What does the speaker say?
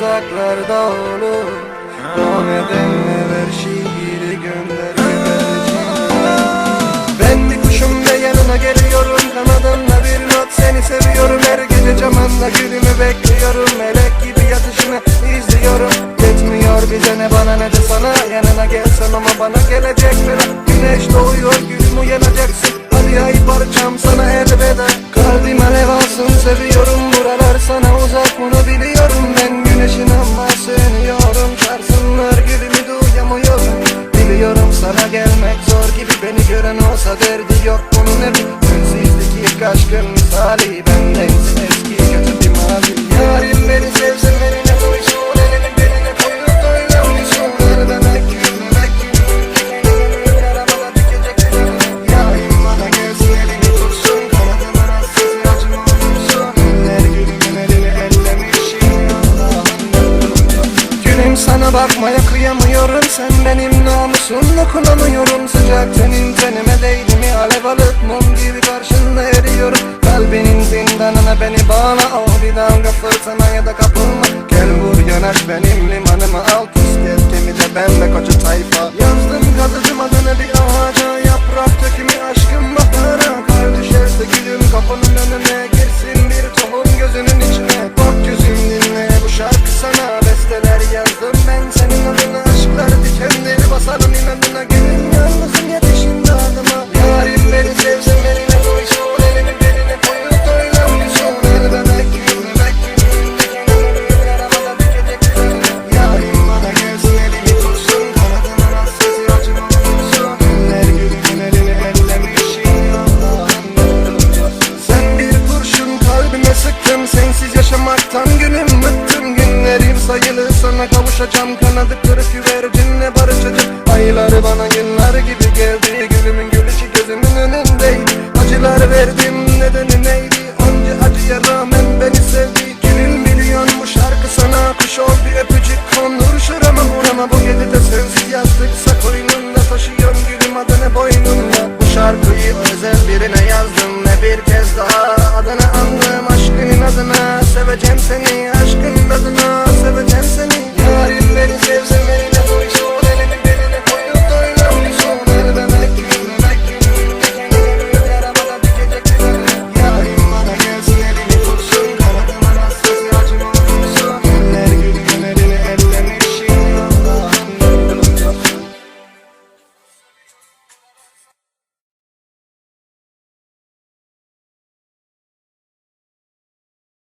uzaklarda olur. O nedenle ver şiiri gönder Ben bir kuşum ve yanına geliyorum. Kanadımla bir not. Seni seviyorum. Her gece camında gülümü bekliyorum. Melek gibi yatışını izliyorum. Yetmiyor bize ne bana ne de sana. Yanına gelsem ama bana gelecek Güneş doğuyor gülüm uyanacaksın Hadi ay parçam sana derdi yok bunun hep. Sensizlik ilk aşkın misali Bendensin Bakmaya kıyamıyorum. Sen benim namusum dokunamıyorum Sıcak tenin tenime değdi mi? Alev alıp mum gibi karşında eriyorum. Kalbinin zindanına beni bağla. Al bir dalga fırtına ya da kapılma. Gel vur yanaş benim sana kavuşacağım. Kanadı kırık güvercinle barışacağım Aylar bana yıllar gibi geldi. Gülümün gülüşü gözümün önündeydi Acılar verdim